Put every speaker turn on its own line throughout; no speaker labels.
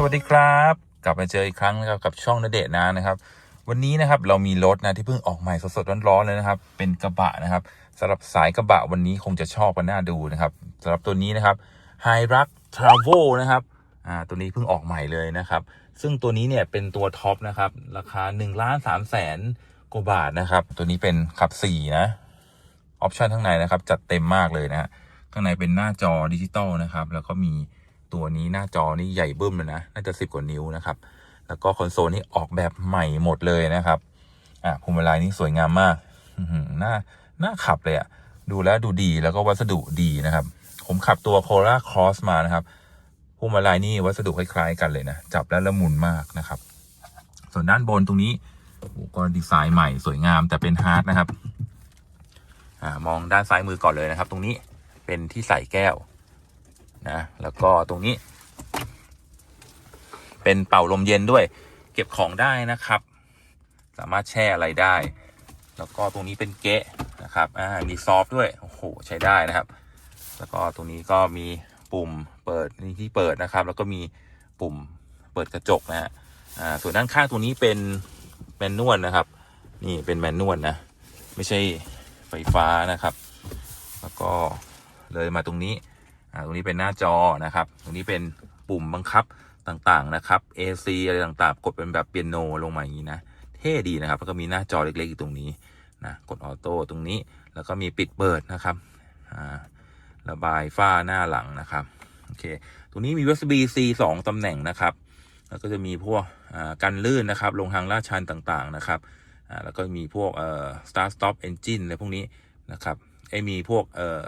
สวัสดีครับ กลับมาเจออีกครั้งนะครับกับช่องนเดชน์นะนะครับ วันนี้นะครับเรามีรถนะที่เพิ่งออกใหม่สดๆร้อนๆเลยนะครับ เป็นกระบะนะครับสำหรับสายกระบะวันนี้คงจะชอบกันน่าดูนะครับสำหรับตัวนี้นะครับ h i r u x Travel นะครับอ่าตัวนี้เพิ่งออกใหม่เลยนะครับ ซึ่งตัวนี้เนี่ยเป็นตัวท็อปนะครับราคา1ล้าน3แสนกว่าบาทนะครับ ตัวนี้เป็นขับ4นะออปชันข้างในนะครับ จัดเต็มมากเลยนะฮะข้างในเป็นหน้าจอดิจิตอลนะครับ แล้วก็มี ตัวนี้หน้าจอนี่ใหญ่บึ้มเลยนะ น่าจะสิบกว่านิ้วนะครับ แล้วก็คอนโซลนี่ออกแบบใหม่หมดเลยนะครับอะพวงมาลัยนี่สวยงามมากอื้อหือน่าน่าขับเลยอะดูแล้วดูดีแล้วก็วัสดุดีนะครับ ผมขับตัว Corolla Cross มานะครับพวงมาลัยนี่วัสดุคล้ายๆกันเลยนะ จับแล้วละมุนมากนะครับ ส่วนด้านบนตรงนี้ก็ดีไซน์ใหม่สวยงามแต่เป็นฮาร์ดนะครับอ่ามองด้านซ้ายมือก่อนเลยนะครับ ตรงนี้เป็นที่ใส่แก้ว นะแล้วก็ตรงนี้ เป็นเป่าลมเย็นด้วย เก็บของได้นะครับ สามารถแช่อะไรได้ แล้วก็ตรงนี้เป็นเกะนะครับอ่ามีซอฟต์ด้วยโอ้โหใช้ได้นะครับ แล้วก็ตรงนี้ก็มีปุ่มเปิดนี่ที่เปิดนะครับ แล้วก็มีปุ่มเปิดกระจกนะฮะอ่าส่วนด้านข้างตรงนี้เป็นแมนนวลนะครับ นี่เป็นแมนนวลนะ ไม่ใช่ไฟฟ้านะครับ แล้วก็เลยมาตรงนี้ ตรงนี้เป็นหน้าจอนะครับ ตรงนี้เป็นปุ่มบังคับต่างๆนะครับ AC อะไรต่างๆ กดเป็นแบบเปียโนลงมาอย่างนี้นะ เท่ดีนะครับ แล้วก็มีหน้าจอเล็กๆอยู่ตรงนี้นะ กดออโต้ตรงนี้ แล้วก็มีปิดเปิดนะครับ ระบายฝ้าหน้าหลังนะครับ โอเค ตรงนี้มี USB C 2ตำแหน่งนะครับ แล้วก็จะมีพวกกันลื่นนะครับ ลงทางลาดชันต่างๆนะครับ แล้วก็มีพวกเอ่อ start stop engine อะไรพวกนี้นะครับ ไอมีพวกเอ่อ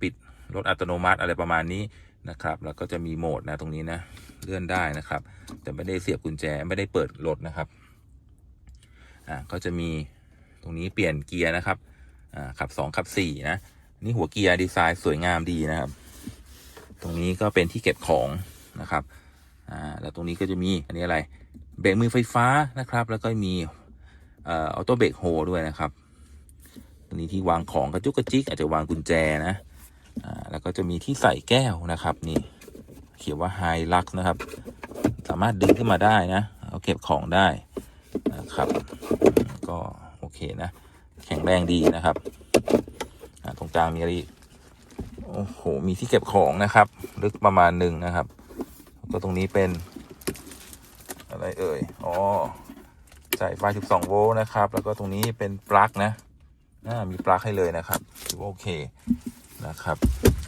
ปิด รถอัตโนมัติอะไรประมาณนี้นะครับ แล้วก็จะมีโหมดนะตรงนี้นะเลื่อนได้นะครับ แต่ไม่ได้เสียบกุญแจไม่ได้เปิดรถนะครับอ่าก็จะมีตรงนี้เปลี่ยนเกียร์นะครับอ่าขับ 2 ขับ 4 นะนี่หัวเกียร์ดีไซน์สวยงามดีนะครับ ตรงนี้ก็เป็นที่เก็บของนะครับอ่าแล้วตรงนี้ก็จะมีอันนี้อะไรเบรกมือไฟฟ้านะครับ แล้วก็มีเอ่อออโต้เบรกโฮด้วยนะครับตรงนี้ที่วางของกระจุกกระจิกอาจจะวางกุญแจนะ อ่าแล้วก็จะมีที่ใส่แก้วนะครับนี่ เขียนว่าไฮลักนะครับ สามารถดึงขึ้นมาได้นะเอาเก็บของได้นะครับ ก็โอเคนะ แข็งแรงดีนะครับตรงกลางมีอะไรโอ้โหมีที่เก็บของนะครับ ลึกประมาณหนึ่งนะครับแล้วก็ตรงนี้เป็น อะไรเอ่ยอ๋อใส่ไฟ12 โวลต์นะครับ แล้วก็ตรงนี้เป็นปลั๊กนะอ่ามีปลั๊กให้เลยนะครับถือว่าโอเค นะครับ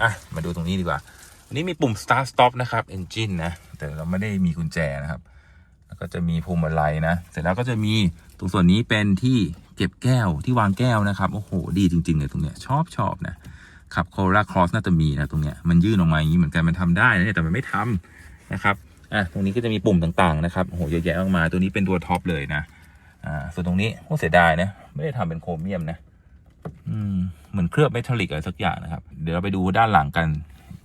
อะ มาดูตรงนี้ดีกว่าอันนี้มีปุ่ม start stop นะครับ engine นะ แต่เราไม่ได้มีกุญแจนะครับ แล้วก็จะมีพวงมาลัยนะ เสร็จแล้วก็จะมีตรงส่วนนี้เป็นที่เก็บแก้วที่วางแก้วนะครับ โอ้โห ดีจริง ๆ เลยตรงเนี้ย ชอบชอบนะขับโคราครอสน่าจะมีนะตรงเนี้ย มันยื่นออกมาอย่างนี้เหมือนกัน มันทำได้นะแต่มันไม่ทำนะครับ อะ ตรงนี้ก็จะมีปุ่มต่างๆนะครับ โอ้โห เยอะแยะมากมาย ตัวนี้เป็นตัวท็อปเลยนะ อ่า ส่วนตรงนี้โอ้เสียดายนะ ไม่ได้ทำเป็นโครเมียมนะ อืม เหมือนเคลือบเมทัลลิกอะไรสักอย่างนะครับ เดี๋ยวเราไปดูด้านหลังกัน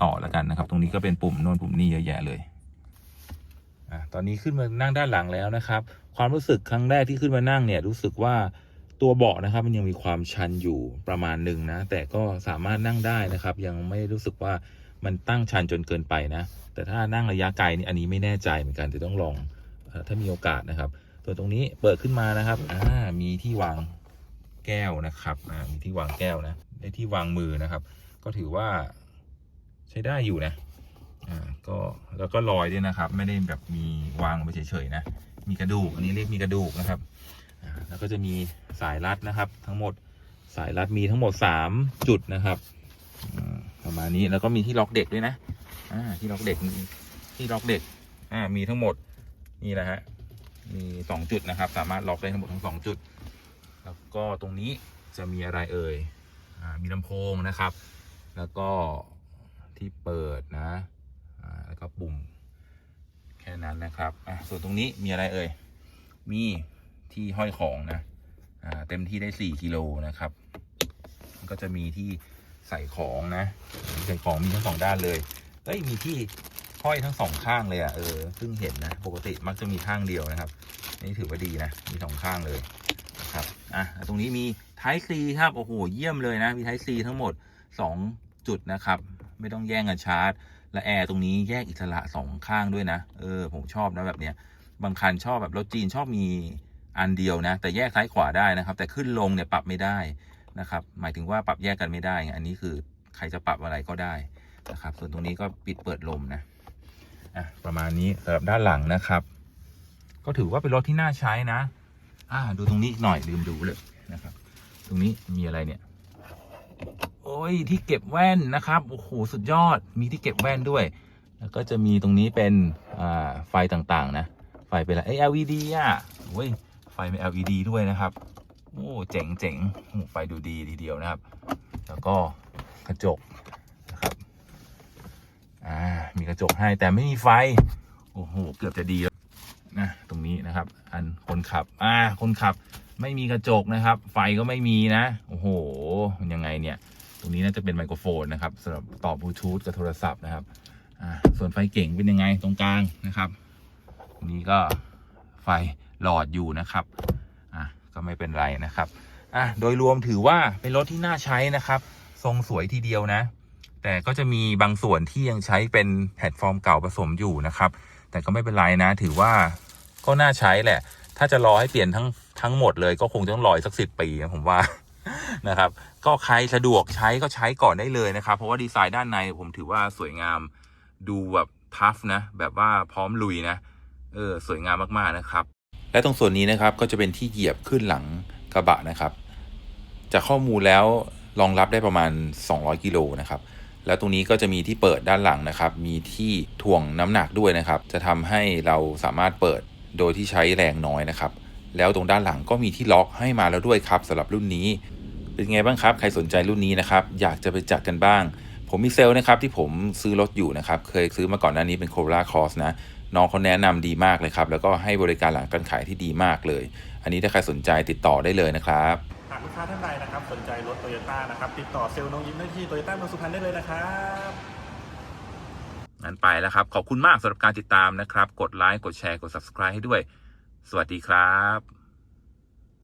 ต่อแล้วกันนะครับ ตรงนี้ก็เป็นปุ่มโน่นปุ่มนี่เยอะแยะเลยอะตอนนี้ขึ้นมานั่งด้านหลังแล้วนะครับ ความรู้สึกครั้งแรกที่ขึ้นมานั่งเนี่ยรู้สึกว่าตัวเบาะนะครับ มันยังมีความชันอยู่ประมาณหนึ่งนะ แต่ก็สามารถนั่งได้นะครับ ยังไม่รู้สึกว่ามันตั้งชันจนเกินไปนะ แต่ถ้านั่งระยะไกลนี่อันนี้ไม่แน่ใจเหมือนกันจะต้องลองถ้ามีโอกาสนะครับ ตัวตรงนี้เปิดขึ้นมานะครับอ่ามีที่วาง แก้วนะครับอ่ามีที่วางแก้วนะได้ที่วางมือนะครับ ก็ถือว่าใช้ได้อยู่นะอ่าก็แล้วก็ลอยด้วยนะครับ ไม่ได้แบบมีวางไปเฉยๆนะมีกระดูกอันนี้เรียกมีกระดูกนะครับอ่าแล้วก็จะมีสายรัดนะครับ ทั้งหมดสายรัดมีทั้งหมดสามจุดนะครับประมาณนี้แล้วก็มีที่ล็อกเด็กด้วยนะอ่าที่ล็อกเด็กที่ล็อกเด็กอ่ามีทั้งหมดนี่แหละฮะมีสองจุดนะครับ สามารถล็อกได้ทั้งหมดทั้งสองจุด แล้วก็ตรงนี้จะมีอะไรเอ่ยอมีลำโพงนะครับ แล้วก็ที่เปิดนะแล้วก็ปุ่มแค่นั้นนะครับส่วนตรงนี้มีอะไรเอ่ย มีที่ห้อยของนะเต็มที่ได้สี่กิโลนะครับ ก็จะมีที่ใส่ของนะ ใส่ของมีทั้งสองด้านเลย เฮ้ย มีที่ห้อยทั้งสองข้างเลยอะ เออเพิ่งเห็นนะ ปกติมักจะมีข้างเดียวนะครับ นี่ถือว่าดีนะ มีสองข้างเลย นะครับอะตรงนี้มี Type C ครับโอ้โหเยี่ยมเลยนะมี Type C ทั้งหมด 2 จุดนะครับ ไม่ต้องแย่งกันชาร์จ และแอร์ตรงนี้แยกอิสระสองข้างด้วยนะเออผมชอบนะแบบเนี้ยบางคันชอบแบบรถจีนชอบมีอันเดียวนะ แต่แยกซ้ายขวาได้นะครับ แต่ขึ้นลงเนี่ยปรับไม่ได้นะครับ หมายถึงว่าปรับแยกกันไม่ได้ไงอันนี้คือใครจะปรับอะไรก็ได้นะครับ ส่วนตรงนี้ก็ปิดเปิดลมนะอะประมาณนี้สำหรับด้านหลังนะครับ ก็ถือว่าเป็นรถที่น่าใช้นะ อ่าดูตรงนี้หน่อยลืมดูเลยนะครับ ตรงนี้มีอะไรเนี่ย โอ้ยที่เก็บแว่นนะครับโอ้โหสุดยอดมีที่เก็บแว่นด้วย แล้วก็จะมีตรงนี้เป็นอ่าไฟต่างๆ นะ ไฟเป็นอะไรเอ LED อะโอ้ยไฟเป็น LED ด้วยนะครับโอ้เจ๋งเจ๋งไฟดูดีทีเดียวนะครับ แล้วก็กระจกนะครับอ่ามีกระจกให้แต่ไม่มีไฟ โอ้โห เกือบจะดีแล้ว รงนี้นะครับ อันคนขับ อ่า คนขับไม่มีกระจกนะครับ ไฟก็ไม่มีนะ โอ้โห ยังไงเนี่ย ตรงนี้น่าจะเป็นไมโครโฟนนะครับสำหรับต่อบลูทูธกับโทรศัพท์นะครับ อ่า ส่วนไฟเก่งเป็นยังไงตรงกลางนะครับตรงนี้ก็ไฟหลอดอยู่นะครับ อะก็ไม่เป็นไรนะครับ อะโดยรวมถือว่าเป็นรถที่น่าใช้นะครับ ทรงสวยทีเดียวนะ แต่ก็จะมีบางส่วนที่ยังใช้เป็นแพลตฟอร์มเก่าผสมอยู่นะครับ แต่ก็ไม่เป็นไรนะ ถือว่า ก็น่าใช้แหละ ถ้าจะรอให้เปลี่ยนทั้งทั้งหมดเลยก็คงต้องรอสักสิบปีนะผมว่านะครับ ก็ใครสะดวกใช้ก็ใช้ก่อนได้เลยนะครับ เพราะว่าดีไซน์ด้านในผมถือว่าสวยงามดูแบบทัฟนะ แบบว่าพร้อมลุยนะ เออ สวยงามมากๆนะครับ และตรงส่วนนี้นะครับก็จะเป็นที่เหยียบขึ้นหลังกระบะนะครับ จากข้อมูลแล้วรองรับได้ประมาณ 200 กิโลนะครับ แล้วตรงนี้ก็จะมีที่เปิดด้านหลังนะครับ มีที่ถ่วงน้ำหนักด้วยนะครับ จะทำให้เราสามารถเปิด โดยที่ใช้แรงน้อยนะครับ แล้วตรงด้านหลังก็มีที่ล็อกให้มาแล้วด้วยครับสำหรับรุ่นนี้ เป็นไงบ้างครับ ใครสนใจรุ่นนี้นะครับ อยากจะไปจัดกันบ้าง ผมมีเซลล์นะครับที่ผมซื้อรถอยู่นะครับ เคยซื้อมาก่อนหน้านี้เป็น Corolla Cross นะ น้องเขาแนะนำดีมากเลยครับ แล้วก็ให้บริการหลังการขายที่ดีมากเลย อันนี้ถ้าใครสนใจติดต่อได้เลยนะครับ
หากลูกค้าท่านใดนะครับสนใจรถโตโยต้านะครับติดต่อเซลล์น้องยิ้มได้ที่โตโยต้าเมืองสุพรรณได้เลยนะครับั้
นไปแล้วครับ ขอบคุณมากสำหรับการติดตามนะครับ กดไลค์กดแชร์กด subscribe ให้ด้วย สวัสดีครับ